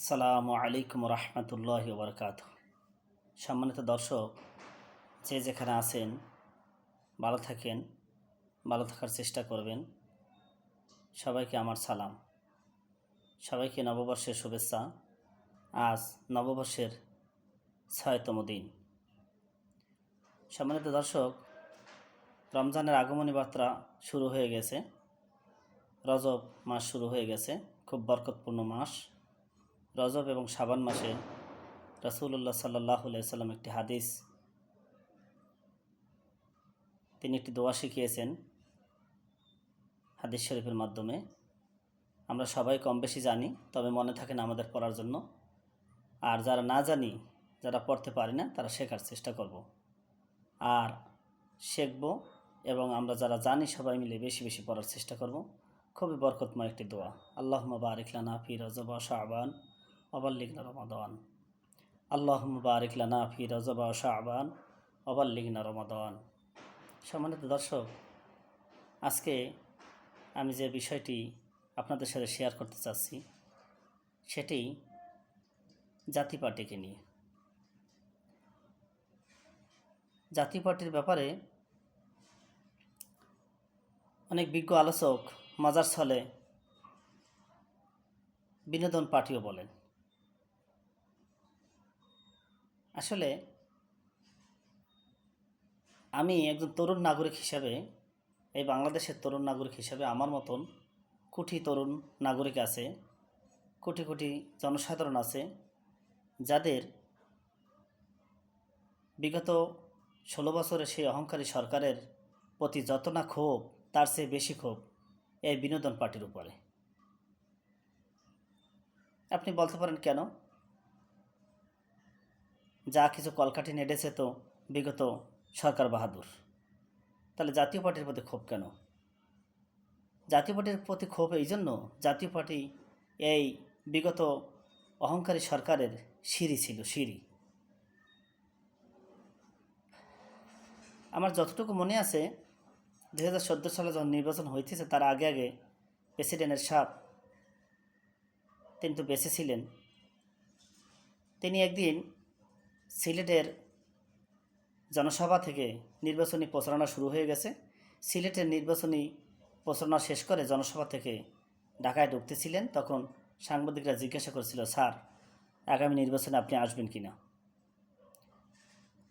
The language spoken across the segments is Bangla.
আসসালামু আলাইকুম রহমতুল্লাহ বরকাত সম্মানিত দর্শক, যে যেখানে আছেন, ভালো থাকেন, ভালো থাকার চেষ্টা করবেন। সবাইকে আমার সালাম। সবাইকে নববর্ষের শুভেচ্ছা। আজ নববর্ষের ছয়তম দিন। সম্মানিত দর্শক, রমজানের আগমনী বার্তা শুরু হয়ে গেছে। রজব মাস শুরু হয়ে গেছে। খুব বরকতপূর্ণ মাস। রজব এবং শাবান মাসে রাসুল্লাহ সাল্লাহ সাল্লাম একটি হাদিস, তিনি একটি দোয়া শিখিয়েছেন হাদিস শরীফের মাধ্যমে। আমরা সবাই কম বেশি জানি, তবে মনে থাকে না আমাদের পড়ার জন্য। আর যারা না জানি, যারা পড়তে পারি না, তারা শেখার চেষ্টা করব। আর শিখব এবং আমরা যারা জানি, সবাই মিলে বেশি বেশি পড়ার চেষ্টা করব। খুবই বরকতময় একটি দোয়া। আল্লাহ বারিক লানা ফি রজবা শাহবান অবাল্লিগনা রমাদান আল্লাহ বারিক লানা ফি রজবা শাহবান অবাল্লিগনা রমাদান সম্মানিত দর্শক, আজকে আমি যে বিষয়টি আপনাদের সাথে শেয়ার করতে চাচ্ছি, সেটি জাতি পার্টিকে নিয়ে। জাতি পার্টির ব্যাপারে অনেক বিজ্ঞ আলোচক মাজার ছলে বিনোদন পার্টিও বলেন। আসলে আমি একজন তরুণ নাগরিক হিসাবে, এই বাংলাদেশের তরুণ নাগরিক হিসাবে আমার মতন কোটি তরুণ নাগরিক আছে, কোটি কোটি জনসাধারণ আছে, যাদের বিগত ষোলো বছরের সেই অহংকারী সরকারের প্রতি যত না ক্ষোভ, তার চেয়ে বেশি ক্ষোভ এই বিনোদন পার্টির উপরে। আপনি বলতে পারেন কেন? যা কিছু কলকাঠি নেড়েছে তো, বিগত সরকার বাহাদুর। তাহলে জাতীয় পার্টির প্রতি ক্ষোভ কেন? জাতীয় পার্টির প্রতি ক্ষোভ এই জন্য জাতীয় পার্টি এই বিগত অহংকারী সরকারের সিঁড়ি ছিল, সিঁড়ি। আমার যতটুকু মনে আছে দু হাজার চোদ্দ সালে যখন নির্বাচন হইতেছে, তার আগে আগে প্রেসিডেন্টের সাপ তিনি তো বেঁচে ছিলেন। তিনি একদিন সিলেটের জনসভা থেকে নির্বাচনী প্রচারণা শুরু হয়ে গেছে। সিলেটের নির্বাচনী প্রচারণা শেষ করে জনসভা থেকে ঢাকায় ঢুকতেছিলেন, তখন সাংবাদিকরা জিজ্ঞাসা করেছিল, স্যার, আগামী নির্বাচনে আপনি আসবেন কি না?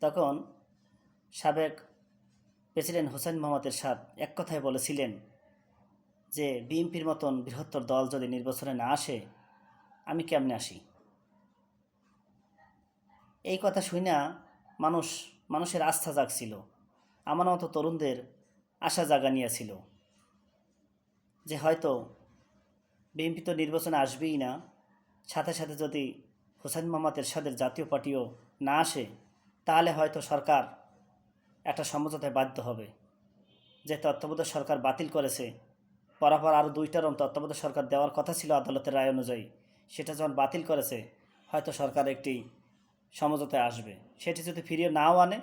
তখন সাবেক প্রেসিডেন্ট হোসেন মোহাম্মদ এরশাদ এক কথায় বলেছিলেন যে, বিএনপির মতন বৃহত্তর দল যদি নির্বাচনে না আসে, আমি কেমনে আসি? এই কথা শুই না মানুষ, মানুষের আস্থা জাগছিল। আমার মতো তরুণদের আশা জাগা নিয়েছিল যে হয়তো বিএনপি তো নির্বাচনে আসবেই না। সাথে সাথে যদি হোসেন মোহাম্মদ এরশাদের জাতীয় পার্টিও না আসে, তাহলে হয়তো সরকার একটা সমঝোতায় বাধ্য হবে যে তত্ত্বাবধায়ক সরকার বাতিল করেছে। পরাপর আরও দুইটা রম তত্ত্বাবধায়ক সরকার দেওয়ার কথা ছিল আদালতের রায় অনুযায়ী। সেটা যখন বাতিল করেছে, হয়তো সরকার একটি সমঝোতায় আসবে। সেটি যদি ফিরিয়ে নাও আনে,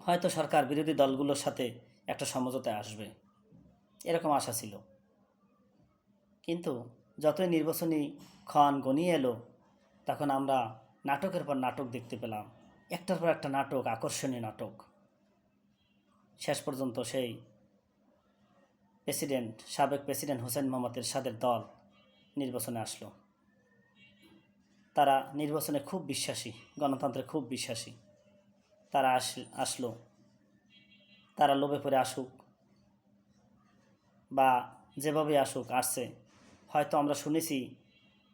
হয়তো সরকার বিরোধী দলগুলোর সাথে একটা সমঝোতায় আসবে। এরকম আশা ছিল। কিন্তু যতই নির্বাচনী ক্ষণ গনিয়ে এলো, তখন আমরা নাটকের পর নাটক দেখতে পেলাম। একটার পর একটা নাটক, আকর্ষণীয় নাটক। শেষ পর্যন্ত সেই প্রেসিডেন্ট, সাবেক প্রেসিডেন্ট হোসেন মোহাম্মদ এরশাদের দল নির্বাচনে আসলো। তারা নির্বাচনে খুব বিশ্বাসী, গণতন্ত্রে খুব বিশ্বাসী। তারা আস, আসলো। তারা লোভে পড়ে আসুক বা যেভাবে আসুক আসছে। হয়তো আমরা শুনেছি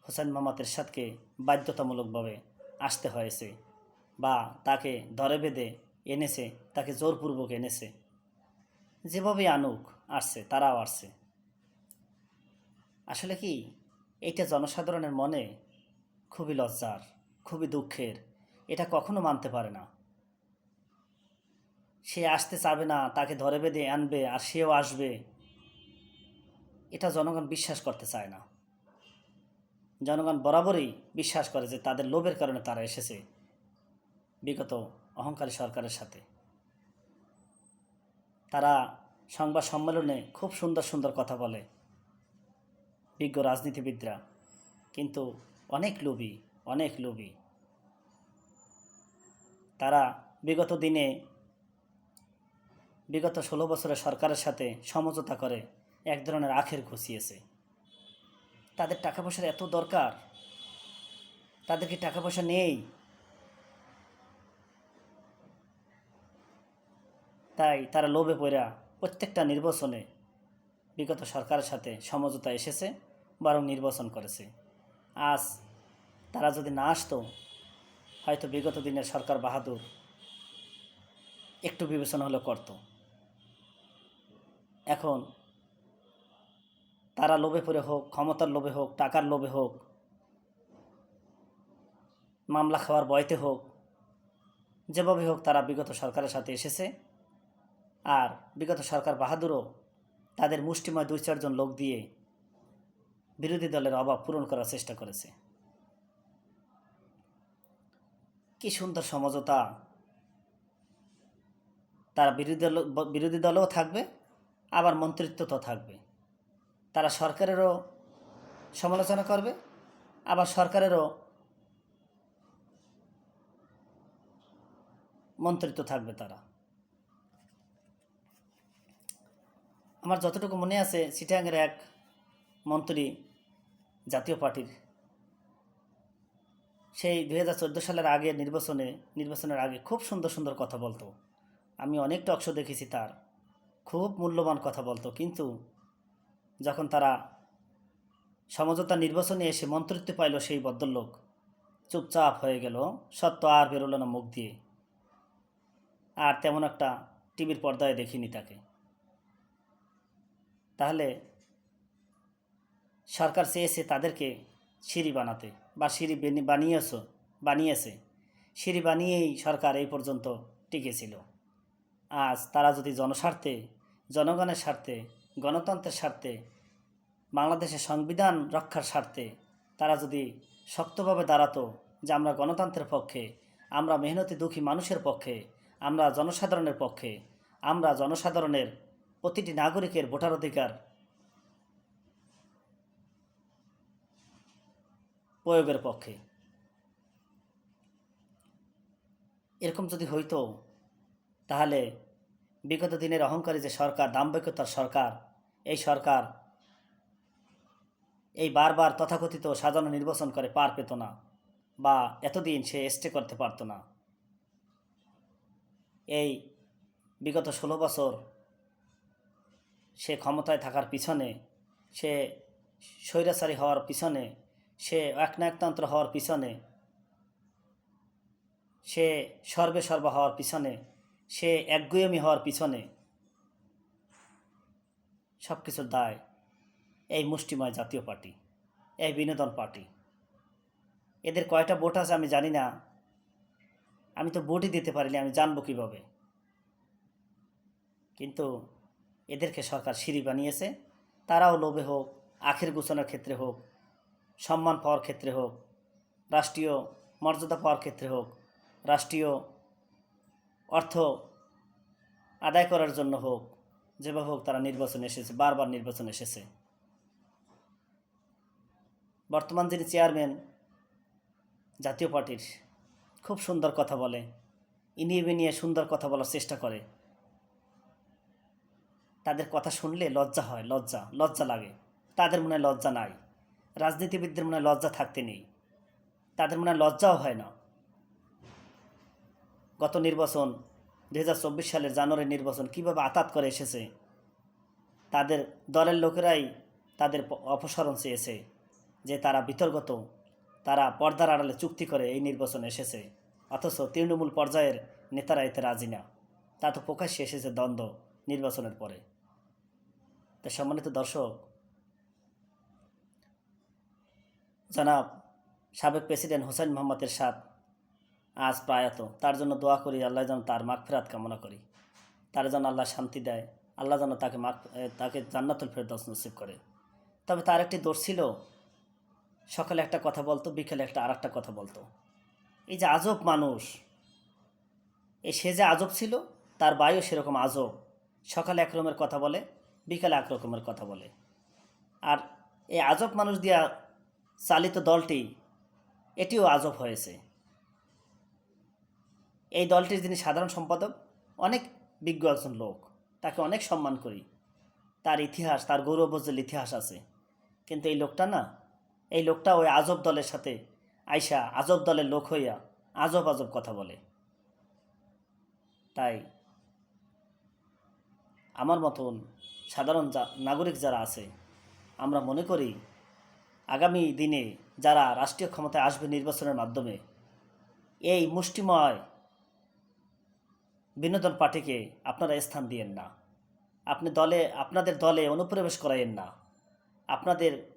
হোসেন মোহাম্মদ এরশাদকে বাধ্যতামূলকভাবে আসতে হয়েছে বা তাকে ধরে বেঁধে এনেছে, তাকে জোরপূর্বক এনেছে। যেভাবে আনুক আসছে, তারাও আসছে। আসলে কি এটা জনসাধারণের মনে খুবই লজ্জার, খুবই দুঃখের। এটা কখনো মানতে পারে না। সে আসতে চাবে না, তাকে ধরে বেঁধে আনবে আর সেও আসবে। এটা জনগণ বিশ্বাস করতে চায় না। জনগণ বরাবরই বিশ্বাস করে যে তাদের লোভের কারণে তারা এসেছে। বিগত অহংকারী সরকারের সাথে। তারা সংবাদ সম্মেলনে খুব সুন্দর সুন্দর কথা বলে। বিজ্ঞ রাজনীতিবিদরা। কিন্তু অনেক লোভী অনেক লোভী। তারা বিগত দিনে, বিগত ষোলো বছরের সরকারের সাথে সমঝোতা করে এক ধরনের আখের ঘুষিয়েছে। তাদের টাকা পয়সার এত দরকার? তাদের কি টাকা পয়সা নেই? তাই তারা লোভে পড়া প্রত্যেকটা নির্বাচনে বিগত সরকারের সাথে সমঝোতা এসেছে, বরং নির্বাচন করেছে। আজ তারা যদি না আসতো, হয়তো বিগত দিনের সরকার বাহাদুর একটু বিবেচনা হলেও করত। এখন তারা লোভে পড়ে হোক, ক্ষমতার লোভে হোক, টাকার লোভে হোক, মামলা খাওয়ার বয়তে হোক, যেভাবে হোক তারা বিগত সরকারের সাথে এসেছে। আর বিগত সরকার বাহাদুরও তাদের মুষ্টিময় দুই চারজন লোক দিয়ে বিরোধী দলের অভাব পূরণ করার চেষ্টা করেছে। কি সুন্দর সমঝোতা। তারা বিরোধী দল, বিরোধী দলও থাকবে, আবার মন্ত্রিত্ব তো থাকবে। তারা সরকারেরও সমালোচনা করবে, আবার সরকারেরও মন্ত্রিত্ব থাকবে তারা। আমার যতটুকু মনে আছে সিটাঙ্গের এক মন্ত্রী জাতীয় পার্টির। সেই দুই হাজার চোদ্দ সালের আগে নির্বাচনে, নির্বাচনের আগে খুব সুন্দর সুন্দর কথা বলতো। আমি অনেক টকশো দেখেছি তার। খুব মূল্যবান কথা বলতো। কিন্তু যখন তারা সমঝোতা নির্বাচনে এসে মন্ত্রিত্ব পাইল সেই ভদ্রলোক, চুপচাপ হয়ে গেল। সত্য আর বেরোলো না মুখ দিয়ে। আর তেমন একটা টিভির পর্দায় দেখিনি তাকে। তাহলে সরকার চেয়েছে তাদেরকে সিঁড়ি বানাতে বা সিঁড়ি বানিয়েছ, বানিয়েছে। সিঁড়ি বানিয়েই সরকার এই পর্যন্ত টিকেছিল। আজ তারা যদি জনস্বার্থে, জনগণের স্বার্থে, গণতন্ত্রের স্বার্থে, বাংলাদেশের সংবিধান রক্ষার স্বার্থে তারা যদি শক্তভাবে দাঁড়াতো যে আমরা গণতন্ত্রের পক্ষে, আমরা মেহনতি দুঃখী মানুষের পক্ষে, আমরা জনসাধারণের পক্ষে, আমরা জনসাধারণের প্রতিটি নাগরিকের ভোটার অধিকার প্রয়োগের পক্ষে। এরকম যদি হইতো, তাহলে বিগত দিনের অহংকারী যে সরকার, দাম্ভিকতার সরকার, এই সরকার এই বারবার তথাকথিত সাজানো নির্বাচন করে পার পেত না বা এতদিন সে স্টে করতে পারতো না। এই বিগত ষোলো বছর সে ক্ষমতায় থাকার পিছনে, সে স্বৈরাচারী হওয়ার পিছনে সে একনায়কতন্ত্র হওয়ার পিছনে, সে সর্বে সর্বা হওয়ার পিছনে, সে একগুয়েমি হওয়ার পিছনে সব কিছুর দায় এই মুষ্টিময় জাতীয় পার্টি, এই বিনোদন পার্টি। এদের কয়টা ভোট আছে আমি জানি না। আমি তো ভোটই দিতে পারিনি, আমি জানব কীভাবে। কিন্তু এদেরকে সরকার সিঁড়ি বানিয়েছে, তারাও লোভে হোক, আখের গুছানোর ক্ষেত্রে হোক সম্মান পাওয়ার ক্ষেত্রে হোক, রাষ্ট্রীয় মর্যাদা পাওয়ার ক্ষেত্রে হোক, রাষ্ট্রীয় অর্থ আদায় করার জন্য হোক, যেভাবে হোক তারা নির্বাচনে এসেছে, বারবার নির্বাচন এসেছে। বর্তমান যিনি চেয়ারম্যান জাতীয় পার্টির, খুব সুন্দর কথা বলে ইনিয়ে বিনিয়ে সুন্দর কথা বলার চেষ্টা করে। তাদের কথা শুনলে লজ্জা হয়, লজ্জা লজ্জা লাগে। তাদের মনে লজ্জা নাই। রাজনীতিবিদদের মনে লজ্জা থাকতে নেই। তাদের মনে লজ্জাও হয় না। গত নির্বাচন দু হাজার চব্বিশ সালের জানুয়ারি নির্বাচন কীভাবে আতাত করে এসেছে, তাদের দলের লোকেরাই তাদের অপসারণ চেয়েছে যে তারা বিতর্গত তারা পর্দার আড়ালে চুক্তি করে এই নির্বাচনে এসেছে। অথচ তৃণমূল পর্যায়ের নেতারা এতে রাজি না। তা তো প্রকাশ্যে এসেছে দ্বন্দ্ব নির্বাচনের পরে। তো সম্মানিত দর্শক জনাব সাবেক প্রেসিডেন্ট হোসেন মোহাম্মদ এরশাদ আজ প্রায়ত তার জন্য দোয়া করি, আল্লাহ যেন তার মাগফিরাত কামনা করি। তার যেন আল্লাহ শান্তি দেয়, আল্লাহ যেন তাকে মাগ তাকে জান্নাতুল ফেরদৌস নসিব করে। তবে তার একটি দোষ ছিল, সকালে একটা কথা বলতো, বিকেলে একটা আর একটা কথা বলতো। এই যে আজব মানুষ এই সে যে আজব ছিল, তার বায়ু সেরকম আজব। সকালে এক রকমের কথা বলে, বিকালে এক রকমের কথা বলে। আর এই আজব মানুষ দিয়া চালিত দলটি এটিও আজব হয়েছে। এই দলটির যিনি সাধারণ সম্পাদক, অনেক বিজ্ঞ একজন লোক। তাকে অনেক সম্মান করি। তার ইতিহাস, তার গৌরবজ্জ্বল ইতিহাস আছে। কিন্তু এই লোকটা না, এই লোকটা ওই আজব দলের সাথে আইসা আজব দলের লোক হইয়া আজব আজব কথা বলে। তাই আমার মতন সাধারণ নাগরিক যারা আছে, আমরা মনে করি আগামী দিনে যারা রাষ্ট্রীয় ক্ষমতায় আসবে নির্বাচনের মাধ্যমে, এই মুষ্টিময় বিনোদন পার্টিকে আপনারা স্থান দিয়েন না। আপনি দলে, আপনাদের দলে অনুপ্রবেশ করাইয়েন না। আপনাদের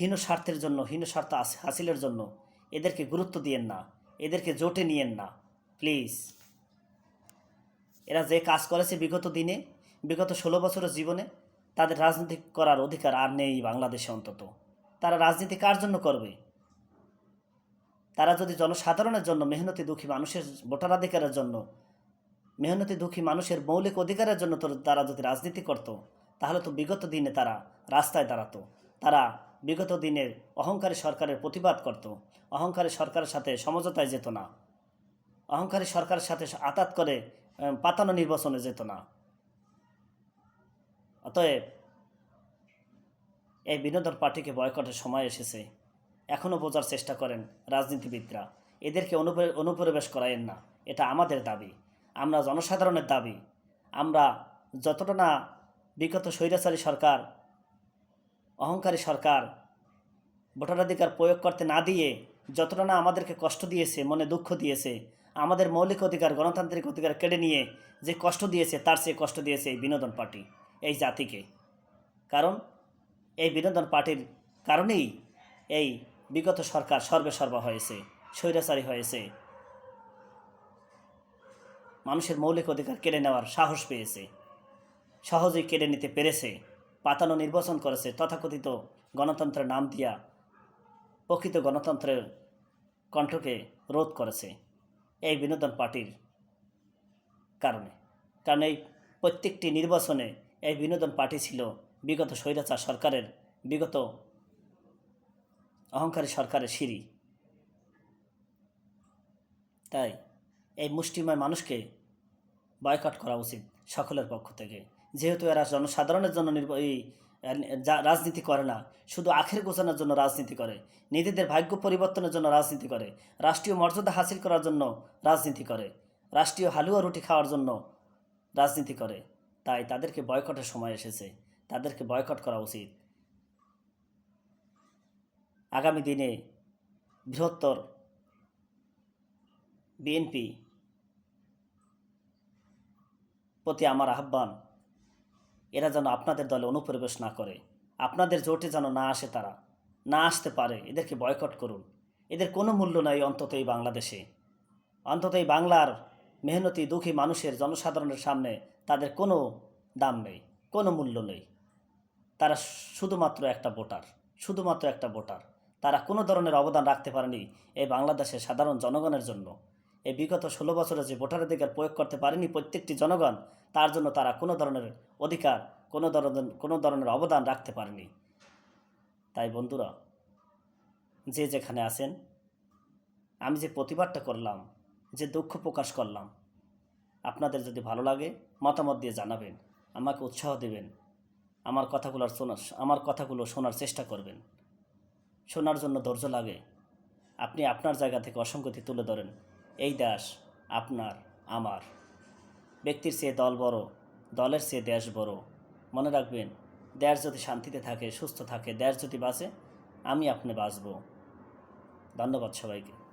হীন স্বার্থের জন্য, হীন স্বার্থ হাসিলের জন্য এদেরকে গুরুত্ব দিয়েন না। এদেরকে জোটে নিয়েন না। প্লিজ। এরা যে কাজ করেছে বিগত দিনে, বিগত ষোলো বছরের জীবনে, তাদের রাজনীতি করার অধিকার আর নেই বাংলাদেশে অন্তত। তারা রাজনীতি কার জন্য করবে? তারা যদি জনসাধারণের জন্য মেহনতি দুঃখী মানুষের ভোটাধিকারের জন্য, মেহনতি দুঃখী মানুষের মৌলিক অধিকারের জন্য তারা যদি রাজনীতি করত, তাহলে তো বিগত দিনে তারা রাস্তায় দাঁড়াতো। তারা বিগত দিনের অহংকারী সরকারের প্রতিবাদ করত। অহংকারী সরকারের সাথে সমঝোতায় যেত না। অহংকারী সরকারের সাথে আতাত করে পাতানো নির্বাচনে যেত না। অতএব এই বিনোদন পার্টিকে বয়কটের সময় এসেছে। এখনও বোঝার চেষ্টা করেন রাজনীতিবিদরা। এদেরকে অনুপ্রবেশ করায়েন না। এটা আমাদের দাবি। আমরা জনসাধারণের দাবি। আমরা যতটা না বিগত স্বৈরাচারী সরকার, অহংকারী সরকার, ভোটাধিকার প্রয়োগ করতে না দিয়ে যতটা না আমাদেরকে কষ্ট দিয়েছে, মনে দুঃখ দিয়েছে, আমাদের মৌলিক অধিকার, গণতান্ত্রিক অধিকার কেড়ে নিয়ে যে কষ্ট দিয়েছে, তার চেয়ে কষ্ট দিয়েছে এই বিনোদন পার্টি, এই জাতিকে। কারণ এই বিনোদন পার্টির কারণেই এই বিগত সরকার সর্বেসর্বা হয়েছে, স্বৈরাচারী হয়েছে। মানুষের মৌলিক অধিকার কেড়ে নেওয়ার সাহস পেয়েছে, সহজেই কেড়ে নিতে পেরেছে, পাতানো নির্বাচন করেছে, তথাকথিত গণতন্ত্রের নাম দিয়া প্রকৃত গণতন্ত্রের কণ্ঠকে রোধ করেছে এই বিনোদন পার্টির কারণে। কারণ এই প্রত্যেকটি নির্বাচনে এই বিনোদন পার্টি ছিল বিগত স্বৈরাচার সরকারের, বিগত অহংকারী সরকারের সিঁড়ি। তাই এই মুষ্টিময় মানুষকে বয়কট করা উচিত সকলের পক্ষ থেকে। যেহেতু এরা জনসাধারণের জন্য এই রাজনীতি করে না, শুধু আখের গোছানোর জন্য রাজনীতি করে, নিজেদের ভাগ্য পরিবর্তনের জন্য রাজনীতি করে, রাষ্ট্রীয় মর্যাদা হাসিল করার জন্য রাজনীতি করে, রাষ্ট্রীয় হালুয়া রুটি খাওয়ার জন্য রাজনীতি করে, তাই তাদেরকে বয়কটের সময় এসেছে। তাদেরকে বয়কট করা উচিত। আগামী দিনে বৃহত্তর বিএনপি প্রতি আমার আহ্বান, এরা যেন আপনাদের দলে অনুপ্রবেশ না করে, আপনাদের জোটে যেন না আসে তারা, না আসতে পারে, এদেরকে বয়কট করুন। এদের কোনো মূল্য নাই অন্তত এই বাংলাদেশে। অন্তত এই বাংলার মেহনতি, দুঃখী মানুষের, জনসাধারণের সামনে তাদের কোনো দাম নেই, কোনো মূল্য নেই। তারা শুধুমাত্র একটা ভোটার, শুধুমাত্র একটা ভোটার। তারা কোনো ধরনের অবদান রাখতে পারেনি এই বাংলাদেশের সাধারণ জনগণের জন্য। এই বিগত ষোলো বছরে যে ভোটাধিকার প্রয়োগ করতে পারেনি প্রত্যেকটি জনগণ, তার জন্য তারা কোনো ধরনের অধিকার, কোনো ধরনের কোনো ধরনের অবদান রাখতে পারেনি। তাই বন্ধুরা, যে যেখানে আছেন, আমি যে প্রতিবাদটা করলাম, যে দুঃখ প্রকাশ করলাম, আপনাদের যদি ভালো লাগে, মতামত দিয়ে জানাবেন, আমাকে উৎসাহ দেবেন। আমার কথাগুলো শোনার আমার কথাগুলো শোনার চেষ্টা করবেন। শোনার জন্য ধৈর্য লাগে। আপনি আপনার জায়গা থেকে অসঙ্গতি তুলে ধরেন। এই দেশ আপনার, আমার। ব্যক্তির চেয়ে দল বড়, দলের চেয়ে দেশ বড়। মনে রাখবেন, দেশ যদি শান্তিতে থাকে, সুস্থ থাকে, দেশ যদি বাঁচে, আমি আপনি বাঁচব। ধন্যবাদ সবাইকে।